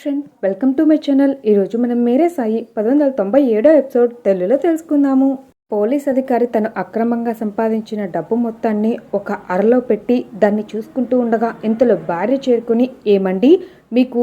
Friend welcome to my channel ఈరోజు మనం మేరే సాయి పది వందల తొంభై ఏడో ఎపిసోడ్ తెలుగులో తెలుసుకుందాము. పోలీస్ అధికారి తను అక్రమంగా సంపాదించిన డబ్బు మొత్తాన్ని ఒక అరలో పెట్టి దాన్ని చూసుకుంటూ ఉండగా ఇంతలో భార్య చేరుకుని ఏమండి మీకు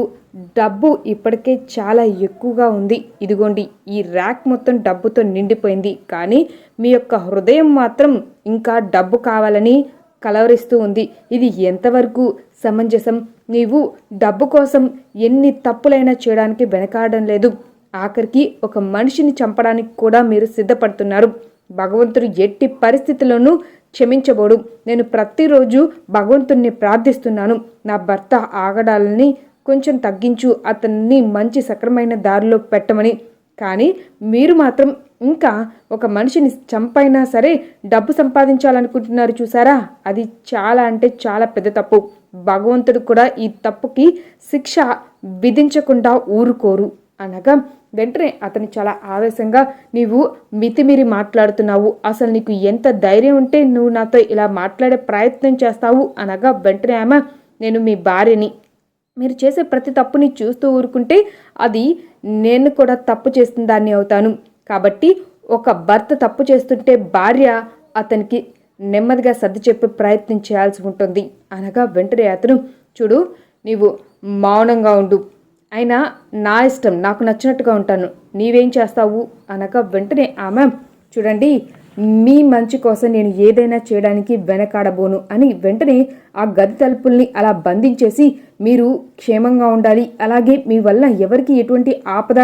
డబ్బు ఇప్పటికే చాలా ఎక్కువగా ఉంది. ఇదిగోండి ఈ ర్యాక్ మొత్తం డబ్బుతో నిండిపోయింది. కానీ మీ యొక్క హృదయం మాత్రం ఇంకా డబ్బు కావాలని కలవరిస్తూ ఉంది. ఇది ఎంతవరకు సమంజసం? నీవు డబ్బు కోసం ఎన్ని తప్పులైనా చేయడానికి వెనకాడడం లేదు. ఆఖరికి ఒక మనిషిని చంపడానికి కూడా మీరు సిద్ధపడుతున్నారు. భగవంతుడు ఎట్టి పరిస్థితుల్లోనూ క్షమించబోడు. నేను ప్రతిరోజు భగవంతుణ్ణి ప్రార్థిస్తున్నాను. నా భర్త ఆగడాలని కొంచెం తగ్గించు. అతన్ని మంచి సక్రమైన దారిలో పెట్టమని. కానీ మీరు మాత్రం ఇంకా ఒక మనిషిని చంపైనా సరే డబ్బు సంపాదించాలనుకుంటున్నారు చూసారా? అది చాలా అంటే చాలా పెద్ద తప్పు. భగవంతుడు కూడా ఈ తప్పుకి శిక్ష విధించకుండా ఊరుకోరు. అనగా వెంటనే అతను చాలా ఆవేశంగా నీవు మితిమీరి మాట్లాడుతున్నావు. అసలు నీకు ఎంత ధైర్యం ఉంటే నువ్వు నాతో ఇలా మాట్లాడే ప్రయత్నం చేస్తావు? అనగా వెంటనే ఆమె నేను మీ భార్యని. మీరు చేసే ప్రతి తప్పుని చూస్తూ ఊరుకుంటే అది నేను కూడా తప్పు చేసిన దాన్ని అవుతాను. కాబట్టి ఒక భర్త తప్పు చేస్తుంటే భార్య అతనికి నెమ్మదిగా సర్ది చెప్పే ప్రయత్నం చేయాల్సి ఉంటుంది. అనగా వెంటనే అతను చూడు నీవు మౌనంగా ఉండు. అయినా నా ఇష్టం నాకు నచ్చినట్టుగా ఉంటాను. నీవేం చేస్తావు? అనగా వెంటనే ఆమె చూడండి మీ మంచి కోసం నేను ఏదైనా చేయడానికి వెనకాడబోను అని వెంటనే ఆ గది తలుపుల్ని అలా బంధించేసి మీరు క్షేమంగా ఉండాలి. అలాగే మీ వల్ల ఎవరికి ఎటువంటి ఆపద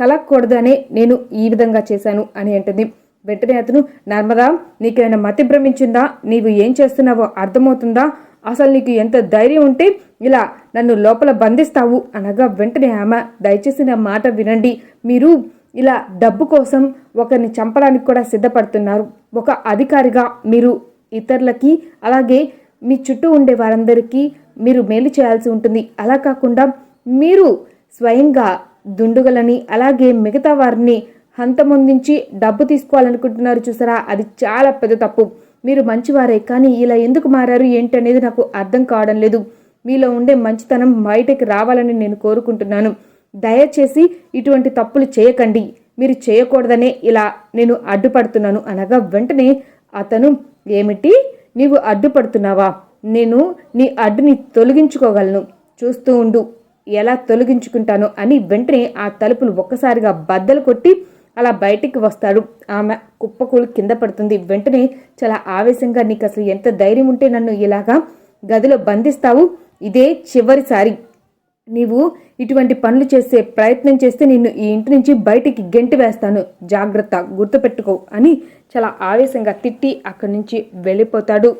కలగకూడదనే నేను ఈ విధంగా చేశాను అని అంటుంది. వెంటనే అతను నర్మదా నీకేమైనా మతి భ్రమించిందా? నీవు ఏం చేస్తున్నావో అర్థమవుతుందా? అసలు నీకు ఎంత ధైర్యం ఉంటే ఇలా నన్ను లోపల బంధిస్తావు అనగా వెంటనే ఆమె దయచేసి నా మాట వినండి. మీరు ఇలా డబ్బు కోసం ఒకరిని చంపడానికి కూడా సిద్ధపడుతున్నారు. ఒక అధికారిగా మీరు ఇతరులకి అలాగే మీ చుట్టూ ఉండే వారందరికీ మీరు మేలు చేయాల్సి ఉంటుంది. అలా కాకుండా మీరు స్వయంగా దుండుగలని అలాగే మిగతా వారిని హంతమొందించి డబ్బు తీసుకోవాలనుకుంటున్నారు చూసారా? అది చాలా పెద్ద తప్పు. మీరు మంచివారే కానీ ఇలా ఎందుకు మారారు? ఏంటనేది నాకు అర్థం కావడం లేదు. మీలో ఉండే మంచితనం బయటకి రావాలని నేను కోరుకుంటున్నాను. దయచేసి ఇటువంటి తప్పులు చేయకండి. మీరు చేయకూడదనే ఇలా నేను అడ్డుపడుతున్నాను అనగా వెంటనే అతను ఏమిటి? నీవు అడ్డుపడుతున్నావా? నేను నీ అడ్డుని తొలగించుకోగలను. చూస్తూ ఉండు. ఎలా తొలగించుకుంటాను అని వెంటనే ఆ తలుపులు ఒక్కసారిగా బద్దలు కొట్టి అలా బయటికి వస్తాడు. ఆమె కుప్పకూలు కింద పడుతుంది. వెంటనే చాలా ఆవేశంగా నీకు అసలు ఎంత ధైర్యం ఉంటే నన్ను ఇలాగా గదిలో బంధిస్తావు? ఇదే చివరిసారి. నీవు ఇటువంటి పనులు చేసే ప్రయత్నం చేస్తే నిన్ను ఈ ఇంటి నుంచి బయటికి గెంటి వేస్తాను. జాగ్రత్త గుర్తుపెట్టుకో అని చాలా ఆవేశంగా తిట్టి అక్కడి నుంచి వెళ్ళిపోతాడు.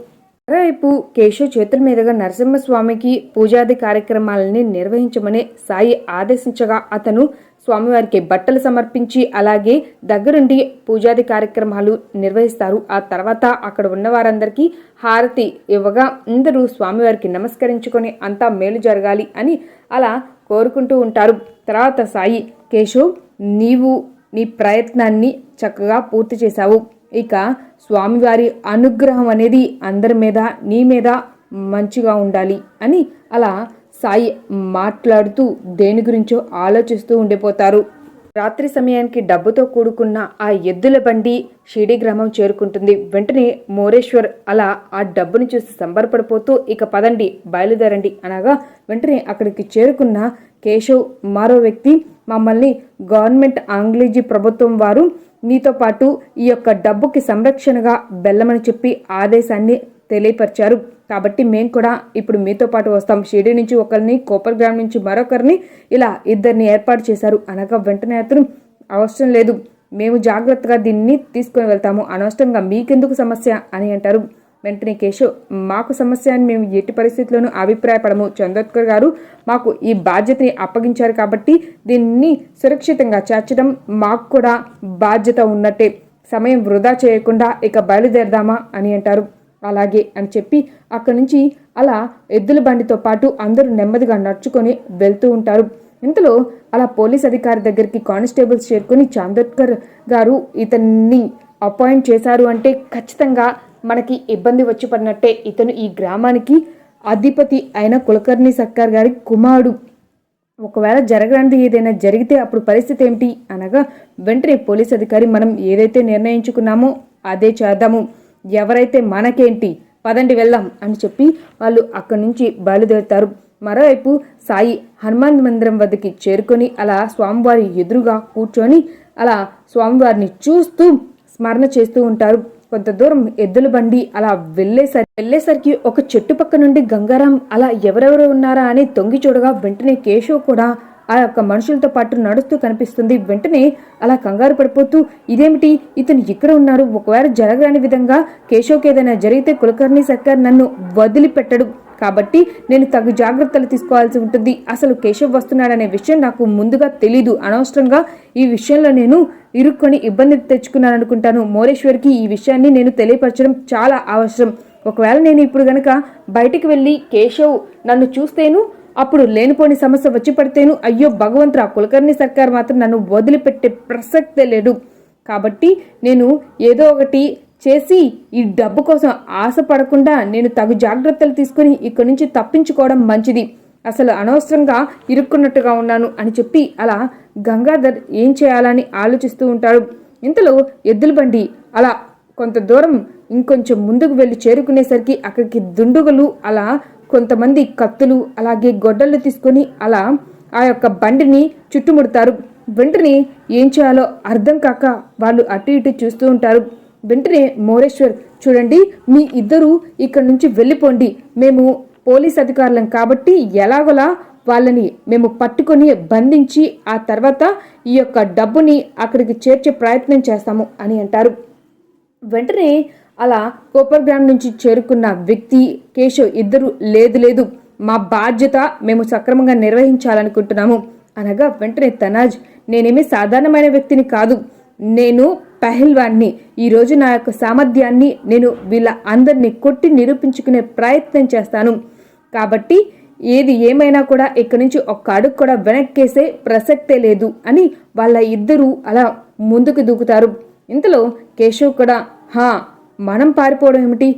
మరోవైపు కేశవ్ చేతుల మీదుగా నరసింహస్వామికి పూజాది కార్యక్రమాలని నిర్వహించమని సాయి ఆదేశించగా అతను స్వామివారికి బట్టలు సమర్పించి అలాగే దగ్గరుండి పూజాది కార్యక్రమాలు నిర్వహిస్తారు. ఆ తర్వాత అక్కడ ఉన్న వారందరికీ హారతి ఇవ్వగా అందరూ స్వామివారికి నమస్కరించుకొని అంతా మేలు జరగాలి అని అలా కోరుకుంటూ ఉంటారు. తర్వాత సాయి కేశవ్ నీవు నీ ప్రయత్నాన్ని చక్కగా పూర్తి చేశావు. ఇక స్వామివారి అనుగ్రహం అనేది అందరి మీద నీ మీద మంచిగా ఉండాలి అని అలా సాయి మాట్లాడుతూ దేని గురించో ఆలోచిస్తూ ఉండిపోతారు. రాత్రి సమయానికి డబ్బుతో కూడుకున్న ఆ ఎద్దుల బండి షిడి గ్రామం చేరుకుంటుంది. వెంటనే మోరేశ్వర్ అలా ఆ డబ్బుని చూసి సంబరపడిపోతూ ఇక పదండి బయలుదేరండి అనగా వెంటనే అక్కడికి చేరుకున్న కేశవ్ మరో వ్యక్తి మమ్మల్ని గవర్నమెంట్ ఆంగ్లేజీ ప్రభుత్వం వారు మీతో పాటు ఈ యొక్క డబ్బుకి సంరక్షణగా బెల్లమని చెప్పి ఆదేశాన్ని తెలియపరిచారు. కాబట్టి మేము కూడా ఇప్పుడు మీతో పాటు వస్తాం. షిరిడి నుంచి ఒకరిని కోపర్ గ్రామ్ నుంచి మరొకరిని ఇలా ఇద్దరిని ఏర్పాటు చేశారు. అనగా వెంటనే అతను అవసరం లేదు. మేము జాగ్రత్తగా దీన్ని తీసుకొని వెళ్తాము. అనవసరంగా మీకెందుకు సమస్య? అని అంటారు. వెంటనే కేశవ్ మాకు సమస్య అని మేము ఎట్టి పరిస్థితుల్లోనూ అభిప్రాయపడము. చందోత్కర్ గారు మాకు ఈ బాధ్యతని అప్పగించారు కాబట్టి దీన్ని సురక్షితంగా చేర్చడం మాకు కూడా బాధ్యత ఉన్నట్టే. సమయం వృధా చేయకుండా ఇక బయలుదేరదామా అని అంటారు. అలాగే అని చెప్పి అక్కడి నుంచి అలా ఎద్దుల బండితో పాటు అందరూ నెమ్మదిగా నడుచుకొని వెళ్తూ ఉంటారు. ఇంతలో అలా పోలీస్ అధికారి దగ్గరికి కానిస్టేబుల్స్ చేరుకొని చాందోత్కర్ గారు ఇతన్ని అపాయింట్ చేశారు అంటే ఖచ్చితంగా మనకి ఇబ్బంది వచ్చి పడినట్టే ఇతను ఈ గ్రామానికి అధిపతి అయిన కులకర్ణి సర్కార్ గారి కుమారుడు. ఒకవేళ జరగడానికి ఏదైనా జరిగితే అప్పుడు పరిస్థితి ఏమిటి అనగా వెంటనే పోలీస్ అధికారి మనం ఏదైతే నిర్ణయించుకున్నామో అదే చేద్దాము. ఎవరైతే మనకేంటి పదండి వెళ్దాం అని చెప్పి వాళ్ళు అక్కడి నుంచి బయలుదేరుతారు. మరోవైపు సాయి హనుమాన్ మందిరం వద్దకి చేరుకొని అలా స్వామివారి ఎదురుగా కూర్చొని అలా స్వామివారిని చూస్తూ స్మరణ చేస్తూ ఉంటారు. కొంత దూరం ఎద్దుల బండి అలా వెళ్ళేసరి వెళ్ళేసరికి ఒక చెట్టు పక్క నుండి గంగారాం అలా ఎవరెవరు ఉన్నారా అని తొంగి చూడగా వెంటనే కేశవ్ కూడా ఆ యొక్క మనుషులతో పాటు నడుస్తూ కనిపిస్తుంది. వెంటనే అలా కంగారు పడిపోతూ ఇదేమిటి? ఇతను ఇక్కడ ఉన్నారు. ఒకవేళ జరగరాని విధంగా కేశవ్కి ఏదైనా జరిగితే కులకర్ణి సర్కార్ నన్ను వదిలిపెట్టడు. కాబట్టి నేను తగు జాగ్రత్తలు తీసుకోవాల్సి ఉంటుంది. అసలు కేశవ్ వస్తున్నాడనే విషయం నాకు ముందుగా తెలీదు. అనవసరంగా ఈ విషయంలో నేను ఇరుక్కొని ఇబ్బంది తెచ్చుకున్నాను అనుకుంటాను మోరేశ్వర్కి ఈ విషయాన్ని నేను తెలియపరచడం చాలా అవసరం. ఒకవేళ నేను ఇప్పుడు గనక బయటికి వెళ్ళి కేశవ్ నన్ను చూస్తేను అప్పుడు లేనిపోని సమస్య వచ్చి పడితేను అయ్యో భగవంతురా కులకర్ణి సర్కార్ మాత్రం నన్ను వదిలిపెట్టే ప్రసక్తే లేడు కాబట్టి నేను ఏదో ఒకటి చేసి ఈ డబ్బు కోసం ఆశపడకుండా నేను తగు జాగ్రత్తలు తీసుకుని ఇక్కడి నుంచి తప్పించుకోవడం మంచిది. అసలు అనవసరంగా ఇరుక్కున్నట్టుగా ఉన్నాను అని చెప్పి అలా గంగాధర్ ఏం చేయాలని ఆలోచిస్తూ ఉంటాడు. ఇంతలో ఎద్దుల బండి అలా కొంత దూరం ఇంకొంచెం ముందుకు వెళ్ళి చేరుకునేసరికి అక్కడికి దుండుగలు అలా కొంతమంది కత్తులు అలాగే గొడ్డళ్ళు తీసుకొని అలా ఆ యొక్క బండిని చుట్టుముడతారు. వెంటనే ఏం చేయాలో అర్థం కాక వాళ్ళు అటు ఇటు చూస్తూ ఉంటారు. వెంటనే మోరేశ్వర్ చూడండి మీ ఇద్దరు ఇక్కడ నుంచి వెళ్ళిపోండి. మేము పోలీస్ అధికారులం కాబట్టి ఎలాగోలా వాళ్ళని మేము పట్టుకొని బంధించి ఆ తర్వాత ఈ యొక్క డబ్బుని అక్కడికి చేర్చే ప్రయత్నం చేస్తాము అని అంటారు. వెంటనే అలా కోపర్గ్రామ్ నుంచి చేరుకున్న వ్యక్తి కేశవ్ ఇద్దరు లేదు లేదు. మా బాధ్యత మేము సక్రమంగా నిర్వహించాలనుకుంటున్నాము. అనగా వెంటనే తనాజ్ నేనేమి సాధారణమైన వ్యక్తిని కాదు. నేను పహల్వాన్ని ఈరోజు నా యొక్క సామర్థ్యాన్ని నేను వీళ్ళ అందరినీ కొట్టి నిరూపించుకునే ప్రయత్నం చేస్తాను. కాబట్టి ఏది ఏమైనా కూడా ఇక్కడి నుంచి ఒక్క అడుగు కూడా వెనక్కేసే ప్రసక్తే లేదు అని వాళ్ళ ఇద్దరూ అలా ముందుకు దూకుతారు. ఇంతలో కేశవ్ కూడా హా మనం పారిపోవడం ఏమిటి?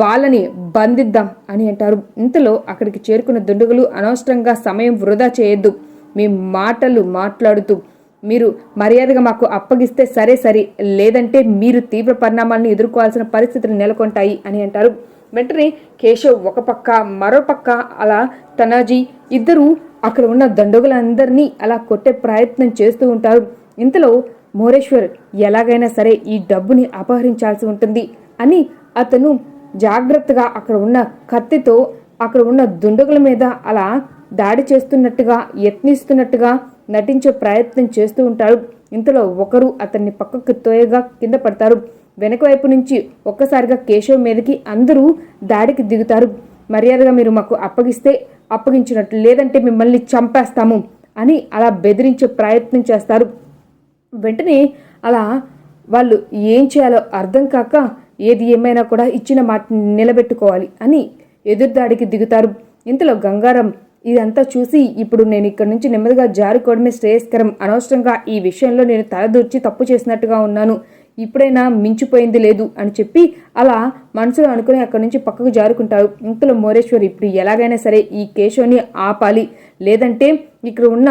వాళ్ళని బంధిద్దాం అని అంటారు. ఇంతలో అక్కడికి చేరుకున్న దుండగులు అనవసరంగా సమయం వృధా చేయొద్దు. మీ మాటలు మాట్లాడుతూ మీరు మర్యాదగా మాకు అప్పగిస్తే సరే సరే లేదంటే మీరు తీవ్ర పరిణామాలను ఎదుర్కోవాల్సిన పరిస్థితులు నెలకొంటాయి అని అంటారు. వెంటనే కేశవ్ ఒక పక్క మరో పక్క అలా తనాజీ ఇద్దరు అక్కడ ఉన్న దండగులందరినీ అలా కొట్టే ప్రయత్నం చేస్తూ ఉంటారు. ఇంతలో మోరేశ్వర్ ఎలాగైనా సరే ఈ డబ్బుని అపహరించాల్సి ఉంటుంది అని అతను జాగ్రత్తగా అక్కడ ఉన్న కత్తితో అక్కడ ఉన్న దుండగుల మీద అలా దాడి చేస్తున్నట్టుగా యత్నిస్తున్నట్టుగా నటించే ప్రయత్నం చేస్తూ ఉంటాడు. ఇంతలో ఒకరు అతన్ని పక్కకు తోయగా కింద పడతారు. వెనక వైపు నుంచి ఒక్కసారిగా కేశవ్ మీదకి అందరూ దాడికి దిగుతారు. మర్యాదగా మీరు మాకు అప్పగిస్తే అప్పగించినట్లు లేదంటే మిమ్మల్ని చంపేస్తాము అని అలా బెదిరించే ప్రయత్నం చేస్తారు. వెంటనే అలా వాళ్ళు ఏం చేయాలో అర్థం కాక ఏది ఏమైనా కూడా ఇచ్చిన మాటని నిలబెట్టుకోవాలి అని ఎదురుదాడికి దిగుతారు. ఇంతలో గంగారం ఇదంతా చూసి ఇప్పుడు నేను ఇక్కడి నుంచి నెమ్మదిగా జారుకోవడమే శ్రేయస్కరం. అనవసరంగా ఈ విషయంలో నేను తలదూర్చి తప్పు చేసినట్టుగా ఉన్నాను. ఇప్పుడైనా మించిపోయింది లేదు అని చెప్పి అలా మనసులో అనుకుని అక్కడి నుంచి పక్కకు జారుకుంటారు. ఇంతలో మోరేశ్వర్ ఇప్పుడు ఎలాగైనా సరే ఈ కేశవుని ఆపాలి. లేదంటే ఇక్కడ ఉన్న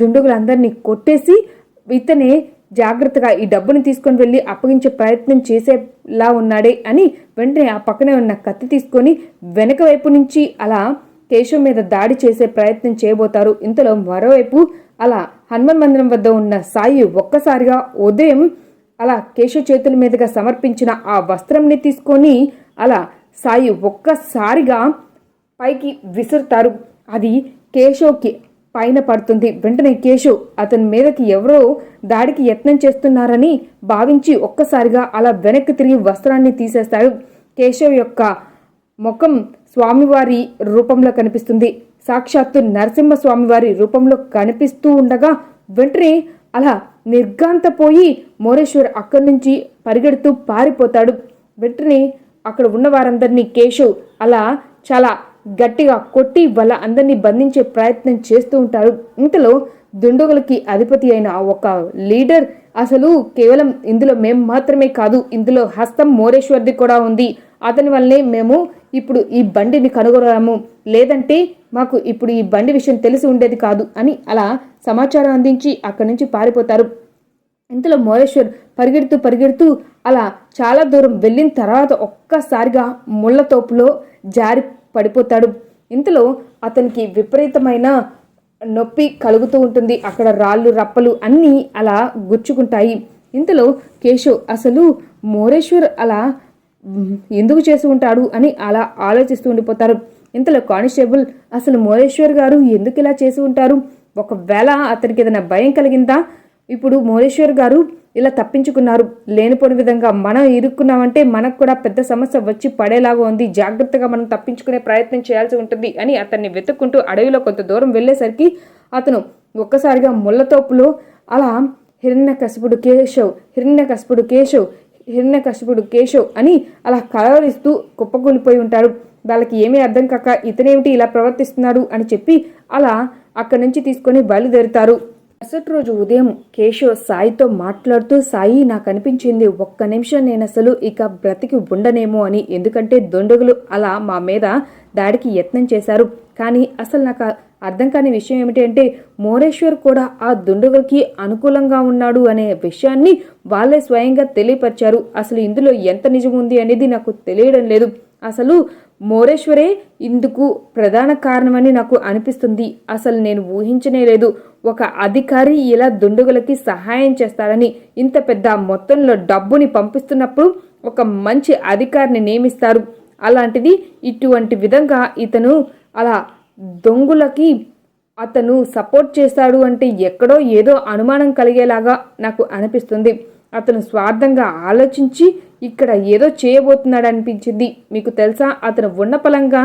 దుండుగులందరినీ కొట్టేసి ఇతనే జాగ్రత్తగా ఈ డబ్బుని తీసుకొని వెళ్ళి అప్పగించే ప్రయత్నం చేసేలా ఉన్నాడే అని వెంటనే ఆ పక్కనే ఉన్న కత్తి తీసుకొని వెనక వైపు నుంచి అలా కేశవ్ మీద దాడి చేసే ప్రయత్నం చేయబోతారు. ఇంతలో మరోవైపు అలా హనుమాన్ మందిరం వద్ద ఉన్న సాయి ఒక్కసారిగా ఉదయం అలా కేశవ్ చేతుల మీదుగా సమర్పించిన ఆ వస్త్రంని తీసుకొని అలా సాయి ఒక్కసారిగా పైకి విసురుతారు. అది కేశవ్కి పైన పడుతుంది. వెంటనే కేశవ్ అతని మీదకి ఎవరో దాడికి యత్నం చేస్తున్నారని భావించి ఒక్కసారిగా అలా వెనక్కి తిరిగి వస్త్రాన్ని తీసేస్తాడు కేశవ్ యొక్క ముఖం స్వామివారి రూపంలో కనిపిస్తుంది. సాక్షాత్తు నరసింహ స్వామివారి రూపంలో కనిపిస్తూ ఉండగా వెంటనే అలా నిర్గాంతపోయి మోరేశ్వర్ అక్కడి నుంచి పరిగెడుతూ పారిపోతాడు. వెంటనే అక్కడ ఉన్న వారందరినీ కేశవ్ అలా చాలా గట్టిగా కొట్టి వాళ్ళ అందరినీ బంధించే ప్రయత్నం చేస్తూ ఉంటాడు. ఇంతలో దుండగులకి అధిపతి అయిన ఒక లీడర్ అసలు కేవలం ఇందులో మేము మాత్రమే కాదు ఇందులో హస్తం మోరేశ్వర్ది కూడా ఉంది. అతని వల్లనే మేము ఇప్పుడు ఈ బండిని కనుగొనము లేదంటే మాకు ఇప్పుడు ఈ బండి విషయం తెలిసి ఉండేది కాదు అని అలా సమాచారం అందించి అక్కడి నుంచి పారిపోతారు. ఇంతలో మోరేశ్వర్ పరిగెడుతూ పరిగెడుతూ అలా చాలా దూరం వెళ్ళిన తర్వాత ఒక్కసారిగా ముళ్ళతోపులో జారి పడిపోతాడు. ఇంతలో అతనికి విపరీతమైన నొప్పి కలుగుతూ ఉంటుంది. అక్కడ రాళ్ళు రప్పలు అన్నీ అలా గుచ్చుకుంటాయి. ఇంతలో కేశవ్ అసలు మోరేశ్వర్ అలా ఎందుకు చేసి ఉంటాడు అని అలా ఆలోచిస్తూ ఉండిపోతారు. ఇంతలో కానిస్టేబుల్ అసలు మోరేశ్వర్ గారు ఎందుకు ఇలా చేసి ఉంటారు? ఒకవేళ అతనికి ఏదైనా భయం కలిగిందా? ఇప్పుడు మోరేశ్వర్ గారు ఇలా తప్పించుకున్నారు. లేనిపోని విధంగా మనం ఇరుక్కున్నామంటే మనకు కూడా పెద్ద సమస్య వచ్చి పడేలాగా ఉంది. జాగ్రత్తగా మనం తప్పించుకునే ప్రయత్నం చేయాల్సి ఉంటుంది అని అతన్ని వెతుక్కుంటూ అడవిలో కొంత దూరం వెళ్ళేసరికి అతను ఒక్కసారిగా ముళ్ళతోపులో అలా హిరణ్య కశపుడు కేశవ్ హిరణ్య కశపుడు కేశవ్ హిరణ్య కశపుడు కేశవ్ అని అలా కలవరిస్తూ కుప్పకూలిపోయి ఉంటాడు. వాళ్ళకి ఏమీ అర్థం కాక ఇతనేమిటి ఇలా ప్రవర్తిస్తున్నాడు అని చెప్పి అలా అక్కడి నుంచి తీసుకొని బయలుదేరుతారు. మరుసటి రోజు ఉదయం కేశవ్ సాయితో మాట్లాడుతూ సాయి నాకు అనిపించింది ఒక్క నిమిషం నేను అసలు ఇక బ్రతికి ఉండనేమో అని. ఎందుకంటే దొండగులు అలా మా మీద దాడికి యత్నం చేశారు. కానీ అసలు నాకు అర్థం కాని విషయం ఏమిటి అంటే మోరేశ్వర్ కూడా ఆ దుండగులకి అనుకూలంగా ఉన్నాడు అనే విషయాన్ని వాళ్ళే స్వయంగా తెలియపరిచారు. అసలు ఇందులో ఎంత నిజం ఉంది అనేది నాకు తెలియడం లేదు. అసలు మోరేశ్వరే ఇందుకు ప్రధాన కారణమని నాకు అనిపిస్తుంది. అసలు నేను ఊహించనే లేదు. ఒక అధికారి ఇలా దుండగులకి సహాయం చేస్తారని ఇంత పెద్ద మొత్తంలో డబ్బుని పంపిస్తున్నప్పుడు ఒక మంచి అధికారిని నియమిస్తారు. అలాంటిది ఇటువంటి విధంగా ఇతను అలా దొంగులకి అతను సపోర్ట్ చేస్తాడు అంటే ఎక్కడో ఏదో అనుమానం కలిగేలాగా నాకు అనిపిస్తుంది. అతను స్వార్థంగా ఆలోచించి ఇక్కడ ఏదో చేయబోతున్నాడు అనిపించింది. మీకు తెలుసా? అతను ఉన్నపలంగా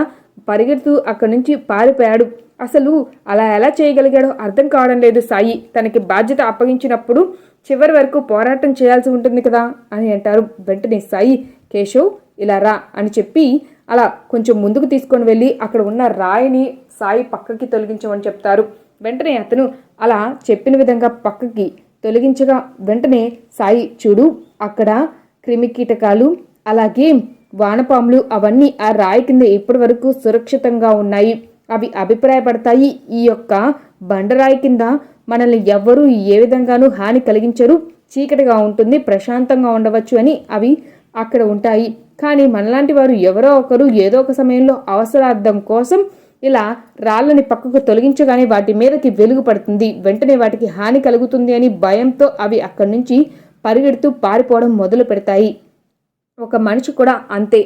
పరిగెడుతూ అక్కడి నుంచి పారిపోయాడు. అసలు అలా ఎలా చేయగలిగాడో అర్థం కావడం లేదు సాయి. తనకి బాధ్యత అప్పగించినప్పుడు చివరి వరకు పోరాటం చేయాల్సి ఉంటుంది కదా అని అంటారు. వెంటనే సాయి కేశవ్ ఇలా రా అని చెప్పి అలా కొంచెం ముందుకు తీసుకొని వెళ్ళి అక్కడ ఉన్న రాయిని సాయి పక్కకి తొలగించమని చెప్తారు. వెంటనే అతను అలా చెప్పిన విధంగా పక్కకి తొలగించగా వెంటనే సాయి చూడు అక్కడ క్రిమికీటకాలు అలాగే వానపాములు అవన్నీ ఆ రాయి కింద ఇప్పటి వరకు సురక్షితంగా ఉన్నాయి. అవి అభిప్రాయపడతాయి. ఈ యొక్క బండరాయి కింద మనల్ని ఎవ్వరూ ఏ విధంగానూ హాని కలిగించరు. చీకటిగా ఉంటుంది ప్రశాంతంగా ఉండవచ్చు అని అవి అక్కడ ఉంటాయి. కానీ మనలాంటి వారు ఎవరో ఒకరు ఏదో ఒక సమయంలో అవసరార్థం కోసం ఇలా రాళ్ళని పక్కకు తొలగించగానే వాటి మీదకి వెలుగు పడుతుంది. వెంటనే వాటికి హాని కలుగుతుంది అని భయంతో అవి అక్కడి నుంచి పరిగెడుతూ పారిపోవడం మొదలు పెడతాయి. ఒక మనిషి కూడా అంతే.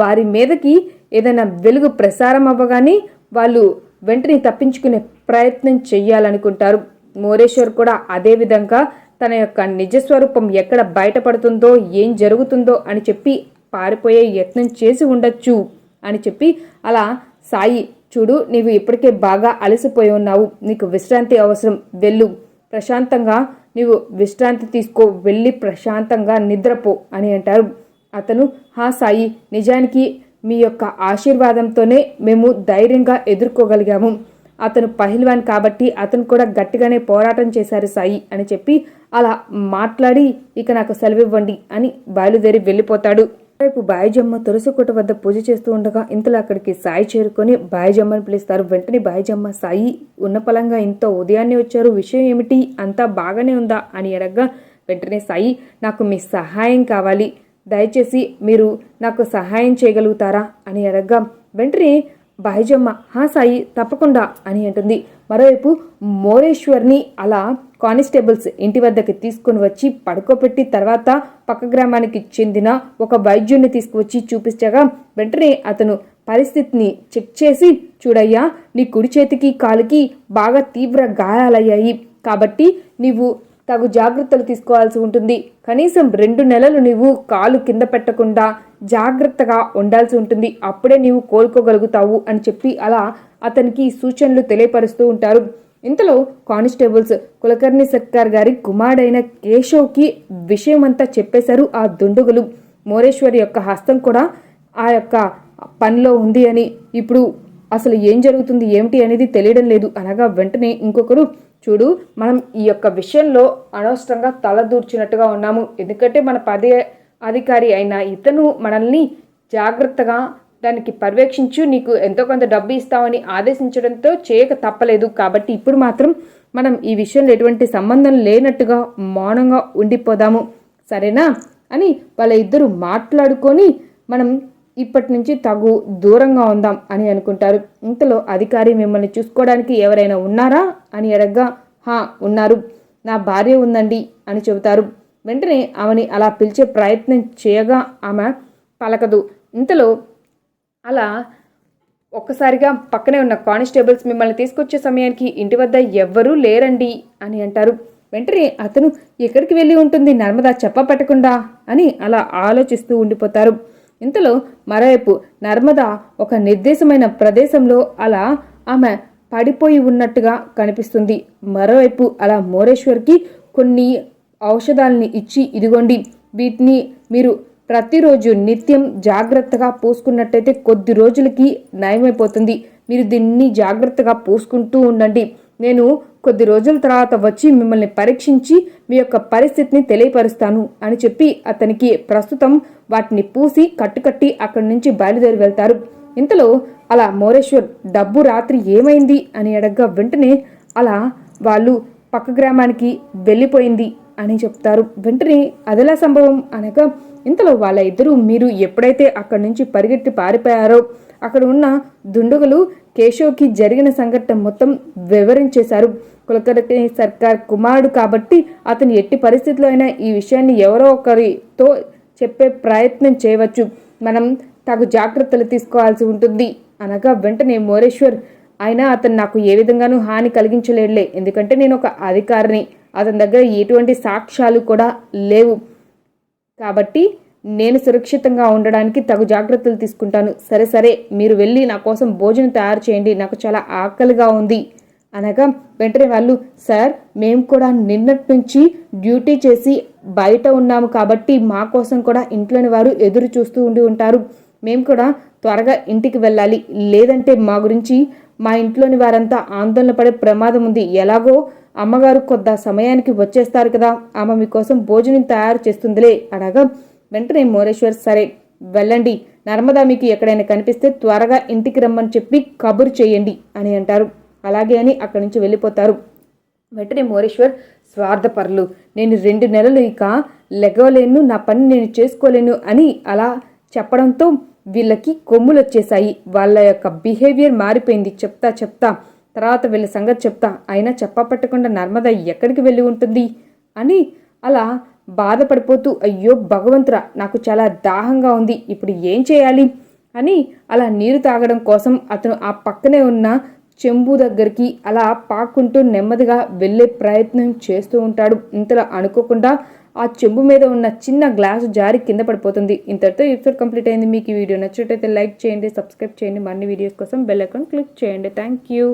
వారి మీదకి ఏదైనా వెలుగు ప్రసారం అవ్వగానే వాళ్ళు వెంటనే తప్పించుకునే ప్రయత్నం చెయ్యాలనుకుంటారు. మోరేశ్వర్ కూడా అదే విధంగా తన యొక్క నిజస్వరూపం ఎక్కడ బయటపడుతుందో ఏం జరుగుతుందో అని చెప్పి పారిపోయే యత్నం చేసి ఉండొచ్చు అని చెప్పి అలా సాయి చూడు నీవు ఇప్పటికే బాగా అలసిపోయి ఉన్నావు. నీకు విశ్రాంతి అవసరం. వెళ్ళు. ప్రశాంతంగా నీవు విశ్రాంతి తీసుకో. వెళ్ళి ప్రశాంతంగా నిద్రపో అని అంటారు. అతను హా సాయి నిజానికి మీ యొక్క ఆశీర్వాదంతోనే మేము ధైర్యంగా ఎదుర్కోగలిగాము. అతను పహిల్వాన్ కాబట్టి అతను కూడా గట్టిగానే పోరాటం చేశారు సాయి అని చెప్పి అలా మాట్లాడి ఇక నాకు సెలవివ్వండి అని బయలుదేరి వెళ్ళిపోతాడు. రేపు బాయిజమ్మ తులసికోట వద్ద పూజ చేస్తూ ఉండగా ఇంతలో అక్కడికి సాయి చేరుకొని బాయిజమ్మని పిలుస్తారు. వెంటనే బాయిజమ్మ సాయి ఉన్న పలంగా ఇంత ఉదయాన్నే వచ్చారు. విషయం ఏమిటి? అంతా బాగానే ఉందా? అని అడగగా వెంటనే సాయి నాకు మీ సహాయం కావాలి. దయచేసి మీరు నాకు సహాయం చేయగలుగుతారా? అని అడగగా వెంటనే బాయిజమ్మ హా సాయి తప్పకుండా అని అంటుంది. మరోవైపు మోరేశ్వర్ని అలా కానిస్టేబుల్స్ ఇంటి వద్దకు తీసుకుని వచ్చి పడుకోబెట్టి తర్వాత పక్క గ్రామానికి చెందిన ఒక వైద్యుడిని తీసుకువచ్చి చూపించగా వెంటనే అతను పరిస్థితిని చెక్ చేసి చూడయ్యా నీ కుడి చేతికి కాలుకి బాగా తీవ్ర గాయాలయ్యాయి. కాబట్టి నీవు తగు జాగ్రత్తలు తీసుకోవాల్సి ఉంటుంది. కనీసం రెండు నెలలు నీవు కాలు కింద పెట్టకుండా జాగ్రత్తగా ఉండాల్సి ఉంటుంది. అప్పుడే నీవు కోలుకోగలుగుతావు అని చెప్పి అలా అతనికి సూచనలు తెలియపరుస్తూ ఉంటారు. ఇంతలో కానిస్టేబుల్స్ కులకర్ణి సర్కార్ గారి కుమారుడైన కేశవ్కి విషయమంతా చెప్పేశారు ఆ దుండుగులు. మోరేశ్వరి యొక్క హస్తం కూడా ఆ యొక్క పనిలో ఉంది అని. ఇప్పుడు అసలు ఏం జరుగుతుంది ఏమిటి అనేది తెలియడం లేదు. అనగా వెంటనే ఇంకొకరు చూడు మనం ఈ యొక్క విషయంలో అనవసరంగా తలదూర్చినట్టుగా ఉన్నాము. ఎందుకంటే మన పదే అధికారి అయిన ఇతను మనల్ని జాగ్రత్తగా దానికి పర్యవేక్షించు నీకు ఎంతో కొంత డబ్బు ఇస్తామని ఆదేశించడంతో చేయక తప్పలేదు. కాబట్టి ఇప్పుడు మాత్రం మనం ఈ విషయంలో ఎటువంటి సంబంధం లేనట్టుగా మౌనంగా ఉండిపోదాము. సరేనా? అని వాళ్ళ ఇద్దరు మాట్లాడుకొని మనం ఇప్పటి నుంచి తగు దూరంగా ఉందాం అని అనుకుంటారు. ఇంతలో అధికారి మిమ్మల్ని చూసుకోవడానికి ఎవరైనా ఉన్నారా? అని అడగ్గా హా ఉన్నారు. నా భార్య ఉందండి అని చెబుతారు. వెంటనే ఆమెని అలా పిలిచే ప్రయత్నం చేయగా ఆమె పలకదు. ఇంతలో అలా ఒక్కసారిగా పక్కనే ఉన్న కానిస్టేబుల్స్ మిమ్మల్ని తీసుకొచ్చే సమయానికి ఇంటి వద్ద ఎవ్వరూ లేరండి అని అంటారు. వెంటనే అతను ఎక్కడికి వెళ్ళి ఉంటుంది? నర్మదా చెప్పపట్టకుండా అని అలా ఆలోచిస్తూ ఉండిపోతారు. ఇంతలో మరోవైపు నర్మద ఒక నిర్దేశమైన ప్రదేశంలో అలా ఆమె పడిపోయి ఉన్నట్టుగా కనిపిస్తుంది. మరోవైపు అలా మోరేశ్వర్కి కొన్ని ఔషధాలని ఇచ్చి ఇదిగోండి వీటిని మీరు ప్రతిరోజు నిత్యం జాగ్రత్తగా పూసుకున్నట్టయితే కొద్ది రోజులకి నయమైపోతుంది. మీరు దీన్ని జాగ్రత్తగా పూసుకుంటూ ఉండండి. నేను కొద్ది రోజుల తర్వాత వచ్చి మిమ్మల్ని పరీక్షించి మీ యొక్క పరిస్థితిని తెలియపరుస్తాను అని చెప్పి అతనికి ప్రస్తుతం వాటిని పూసి కట్టుకట్టి అక్కడి నుంచి బయలుదేరి వెళ్తారు. ఇంతలో అలా మోరేశ్వర్ డబ్బు రాత్రి ఏమైంది? అని అడగ్గా వెంటనే అలా వాళ్ళు పక్క గ్రామానికి వెళ్ళిపోయింది. అని చెప్తారు. వెంటనే అదెలా సంభవం? అనగా ఇంతలో వాళ్ళ ఇద్దరు మీరు ఎప్పుడైతే అక్కడి నుంచి పరిగెత్తి పారిపోయారో అక్కడ ఉన్న దుండగులు కేశవ్కి జరిగిన సంఘటన మొత్తం వివరించేశారు. కులకర్ణి సర్కార్ కుమారుడు కాబట్టి అతను ఎట్టి పరిస్థితిలో అయినా ఈ విషయాన్ని ఎవరో ఒకరితో చెప్పే ప్రయత్నం చేయవచ్చు. మనం తగు జాగ్రత్తలు తీసుకోవాల్సి ఉంటుంది. అనగా వెంటనే మోరేశ్వర్ అయినా అతను నాకు ఏ విధంగానూ హాని కలిగించలేడులే. ఎందుకంటే నేను ఒక అధికారిని. అతని దగ్గర ఎటువంటి సాక్ష్యాలు కూడా లేవు. కాబట్టి నేను సురక్షితంగా ఉండడానికి తగు జాగ్రత్తలు తీసుకుంటాను. సరే సరే మీరు వెళ్ళి నా కోసం భోజనం తయారు చేయండి. నాకు చాలా ఆకలిగా ఉంది. అనగా వెంటనే వాళ్ళు సార్ మేము కూడా నిన్నటి నుంచి డ్యూటీ చేసి బయట ఉన్నాము కాబట్టి మా కోసం కూడా ఇంట్లోని వారు ఎదురు చూస్తూ ఉండి ఉంటారు. మేము కూడా త్వరగా ఇంటికి వెళ్ళాలి. లేదంటే మా గురించి మా ఇంట్లోని వారంతా ఆందోళన పడే ప్రమాదం ఉంది. ఎలాగో అమ్మగారు కొద్ద సమయానికి వచ్చేస్తారు కదా ఆమె మీకోసం భోజనం తయారు చేస్తుందిలే అనగా వెంటనే మోరేశ్వర్ సరే వెళ్ళండి. నర్మదా మీకు ఎక్కడైనా కనిపిస్తే త్వరగా ఇంటికి రమ్మని చెప్పి కబురు చేయండి అని అంటారు. అలాగే అని అక్కడి నుంచి వెళ్ళిపోతారు. వెంటనే మోరేశ్వర్ స్వార్థపరులు నేను రెండు నెలలు ఇక లెగవలేను నా పని నేను చేసుకోలేను అని అలా చెప్పడంతో వీళ్ళకి కొమ్ములు వచ్చేసాయి వాళ్ళ యొక్క బిహేవియర్ మారిపోయింది. చెప్తా చెప్తా. తర్వాత వీళ్ళ సంగతి చెప్తా. అయినా చెప్పపట్టకుండా నర్మద ఎక్కడికి వెళ్ళి ఉంటుంది? అని అలా బాధపడిపోతూ అయ్యో భగవంతురా నాకు చాలా దాహంగా ఉంది. ఇప్పుడు ఏం చేయాలి? అని అలా నీరు తాగడం కోసం అతను ఆ పక్కనే ఉన్న చెంబు దగ్గరికి అలా పాక్కుంటూ నెమ్మదిగా వెళ్ళే ప్రయత్నం చేస్తూ ఉంటాడు. ఇంతలో అనుకోకుండా ఆ చెంబు మీద ఉన్న చిన్న గ్లాసు జారి కింద పడిపోతుంది. ఇంతటితో ఎపిసోడ్ కంప్లీట్ అయింది. మీకు ఈ వీడియో నచ్చినట్టయితే లైక్ చేయండి సబ్స్క్రైబ్ చేయండి. మరిన్ని వీడియోస్ కోసం బెల్ అకౌంట్ క్లిక్ చేయండి. Thank you